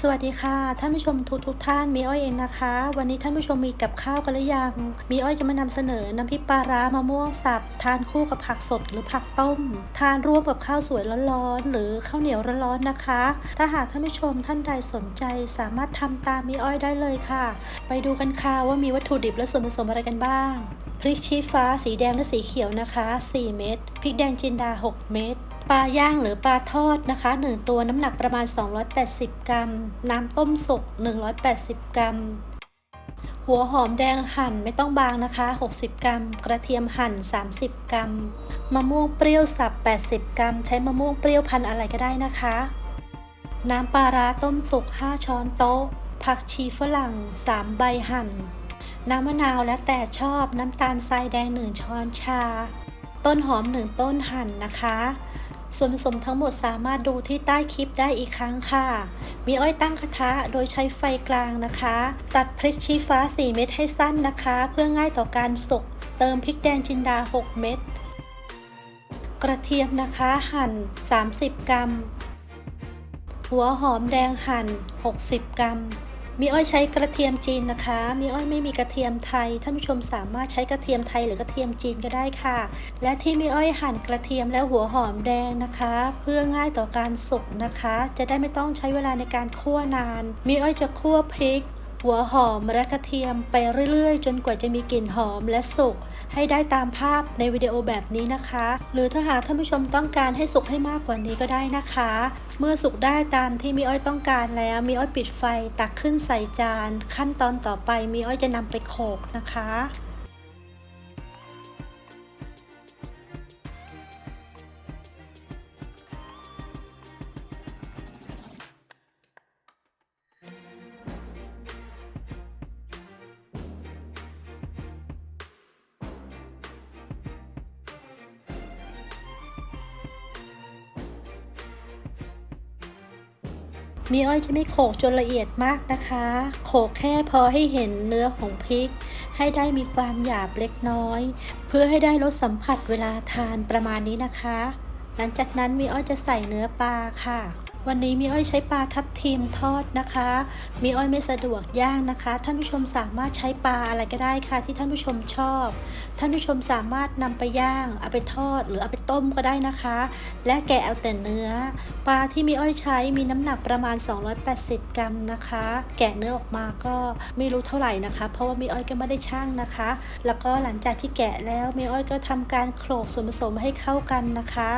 สวัสดีค่ะท่านผู้ชมทุกทุกท่านมีอ้อยเองนะคะ วันนี้ท่านผู้ชมมีกับข้าวกันหรือยัง มีอ้อยจะมานำเสนอน้ำพริกปลาร้ามะม่วงสับทานคู่กับผักสดหรือผักต้ม ทานร่วมกับข้าวสวยร้อนๆหรือข้าวเหนียวร้อนๆนะคะ ถ้าหากท่านผู้ชมท่านใดสนใจสามารถทำตามมีอ้อยได้เลยค่ะ ไปดูกันค่ะว่ามีวัตถุดิบและส่วนผสมอะไรกันบ้าง พริกชี้ฟ้าสีแดงและสีเขียวนะคะ 4 เม็ดพริกแดงจินดา 6 เม็ดปลาย่างหรือปลาทอดนะคะ 1 ตัวน้ำหนักประมาณ 280 กรัม น้ำต้มสุก 180 กรัม หัวหอมแดงหั่นไม่ต้องบางนะคะ 60 กรัม กระเทียมหั่น 30 กรัม มะม่วงเปรี้ยวสับ 80 กรัม ใช้มะม่วงเปรี้ยวพันธุ์อะไรก็ได้นะคะ น้ำปลาร้าต้มสุก 5 ช้อนโต๊ะ ผักชีฝรั่ง 3 ใบหั่น น้ำมะนาวแล้วแต่ชอบน้ำตาลทรายแดง 1 ช้อนชา ต้นหอม 1 ต้นหั่นนะคะ ส่วนผสมทั้งหมดสามารถดูที่ใต้คลิปได้อีกครั้งค่ะ มีอ้อยตั้งกระทะโดยใช้ไฟกลางนะคะ ตัดพริกชี้ฟ้า 4 เม็ดให้สั้นนะคะ เพื่อง่ายต่อการสุก เติมพริกแดงจินดา 6 เม็ด กระเทียมนะคะหั่น 30 กรัม หัวหอมแดงหั่น 60 กรัม มีอ้อยใช้กระเทียมจีนนะคะ มีอ้อยไม่มีกระเทียมไทย ท่านผู้ชมสามารถใช้กระเทียมไทยหรือกระเทียมจีนก็ได้ค่ะ และที่มีอ้อยหั่นกระเทียมและหัวหอมแดงนะคะ เพื่อง่ายต่อการสุกนะคะ จะได้ไม่ต้องใช้เวลาในการคั่วนาน มีอ้อยจะคั่วพริก หัวหอมและกระเทียมไปเรื่อยๆ จนกว่าจะมีกลิ่นหอมและสุกให้ได้ตามภาพในวิดีโอแบบนี้นะคะ หรือถ้าหากท่านผู้ชมต้องการให้สุกให้มากกว่านี้ก็ได้นะคะ เมื่อสุกได้ตามที่มีอ้อยต้องการแล้วมีอ้อยปิดไฟตักขึ้นใส่จาน ขั้นตอนต่อไปมีอ้อยจะนำไปโขกนะคะ มีอ้อยจะไม่โขกจนละเอียดมากนะคะ โขกแค่พอให้เห็นเนื้อของพริก ให้ได้มีความหยาบเล็กน้อย เพื่อให้ได้รสสัมผัสเวลาทานประมาณนี้นะคะ หลังจากนั้นมีอ้อยจะใส่เนื้อปลาค่ะ วันนี้มีอ้อยใช้ปลาทับทิมทอดนะคะ มีอ้อยไม่สะดวกย่างนะคะ ท่านผู้ชมสามารถใช้ปลาอะไรก็ได้ค่ะ ที่ท่านผู้ชมชอบ ท่านผู้ชมสามารถนำไปย่างเอาไปทอดหรือเอาไปต้มก็ได้นะคะ และแกะเอาแต่เนื้อ ปลาที่มีอ้อยใช้มีน้ำหนักประมาณ 280 กรัมนะคะ แกะเนื้อออกมาก็ไม่รู้เท่าไหร่นะคะ เพราะว่ามีอ้อยก็ไม่ได้ช่างนะคะ แล้วก็หลังจากที่แกะแล้วมีอ้อยก็ทำการโขลกส่วนผสมให้เข้ากันนะคะ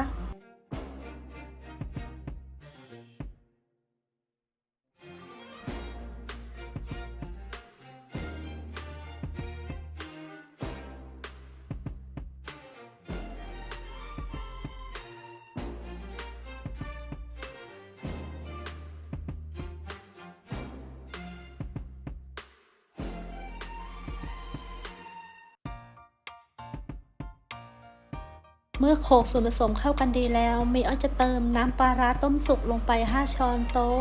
เมื่อโขลกส่วนผสมเข้ากันดีแล้วมีอ้อยจะเติมน้ำปลาร้าต้มสุกลงไป 5 ช้อนโต๊ะ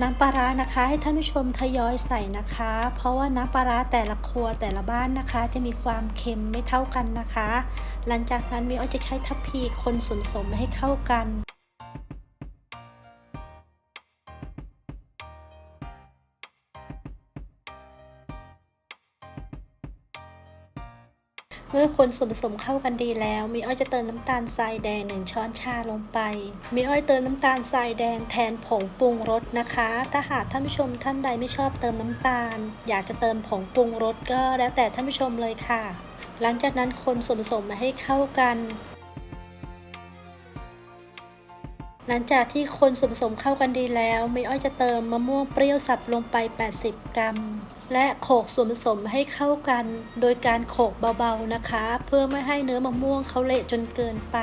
น้ำปลาร้านะคะให้ท่านผู้ชมทยอยใส่นะคะ เพราะว่าน้ำปลาร้าแต่ละครัวแต่ละบ้านนะคะ จะมีความเค็มไม่เท่ากันนะคะ หลังจากนั้นมีอ้อยจะใช้ทัพพีคนส่วนผสมให้เข้ากัน เมื่อคนส่วนผสมเข้ากันดีแล้ว มีอ้อยจะเติมน้ำตาลทรายแดงหนึ่งช้อนชาลงไป มีอ้อยเติมน้ำตาลทรายแดงแทนผงปรุงรสนะคะ ถ้าหากท่านผู้ชมท่านใดไม่ชอบเติมน้ำตาล อยากจะเติมผงปรุงรสก็แล้วแต่ท่านผู้ชมเลยค่ะ หลังจากนั้นคนส่วนผสมมาให้เข้ากันหลังจากที่คนส่วนผสมเข้ากันดีแล้ว มีอ้อยจะเติมมะม่วงเปรี้ยวสับลงไป 80 กรัม และโขลกส่วนผสมให้เข้ากัน โดยการโขลกเบาๆนะคะ เพื่อไม่ให้เนื้อมะม่วงเขาเละจนเกินไป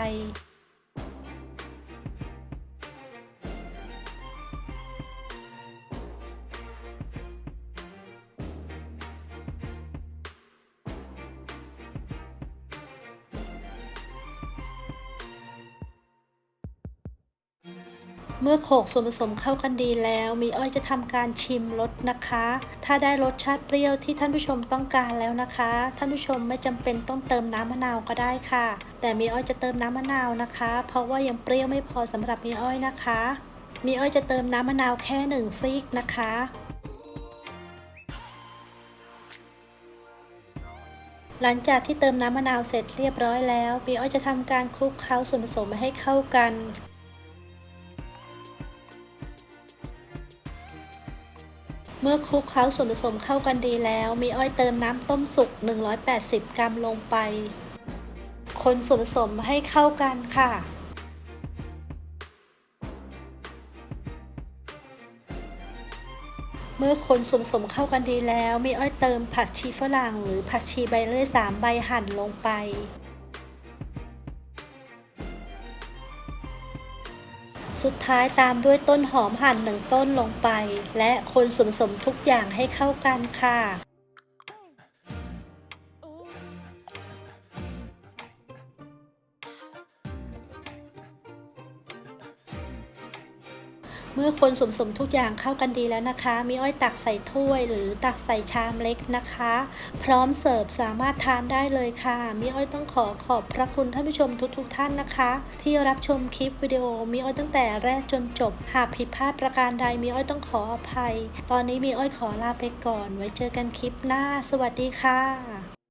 เมื่อโขลกส่วนผสมเข้ากันดีแล้ว มีอ้อยจะทำการชิมรสนะคะ ถ้าได้รสชาติเปรี้ยวที่ท่านผู้ชมต้องการแล้วนะคะ ท่านผู้ชมไม่จำเป็นต้องเติมน้ำมะนาวก็ได้ค่ะ แต่มีอ้อยจะเติมน้ำมะนาวนะคะ เพราะว่ายังเปรี้ยวไม่พอสำหรับมีอ้อยนะคะ มีอ้อยจะเติมน้ำมะนาวแค่หนึ่งซีกนะคะหลังจากที่เติมน้ำมะนาวเสร็จเรียบร้อยแล้วมีอ้อยจะทำการคลุกเคล้าส่วนผสมให้เข้ากัน เมื่อคลุกเคล้าส่วนผสมเข้ากันดีแล้ว มีอ้อยเติมน้ำต้มสุก 180 กรัมลงไป คนส่วนผสมให้เข้ากันค่ะเมื่อคนส่วนผสมเข้ากันดีแล้ว มีอ้อยเติมผักชีฝรั่งหรือผักชีใบเลื่อยสามใบหั่นลงไป สุดท้ายตามด้วยต้นหอมหั่นหนึ่งต้นลงไป และคนส่วนผสมทุกอย่างให้เข้ากันค่ะ เมื่อคนสมสมทุกอย่างเข้ากันดีแล้วนะคะ มีอ้อยตักใส่ถ้วย หรือตักใส่ชามเล็กนะคะ พร้อมเสิร์ฟสามารถทานได้เลยค่ะ มีอ้อยต้องขอขอบพระคุณท่านผู้ชมทุกๆทท่านนะคะ ที่รับชมคลิปวิดีโอ มีอ้อยตั้งแต่แรกจนจบ หากผิดพลาดประการใด มีอ้อยต้องขออภัย ตอนนี้มีอ้อยขอลาไปก่อน ไว้เจอกันคลิปหน้า สวัสดีค่ะ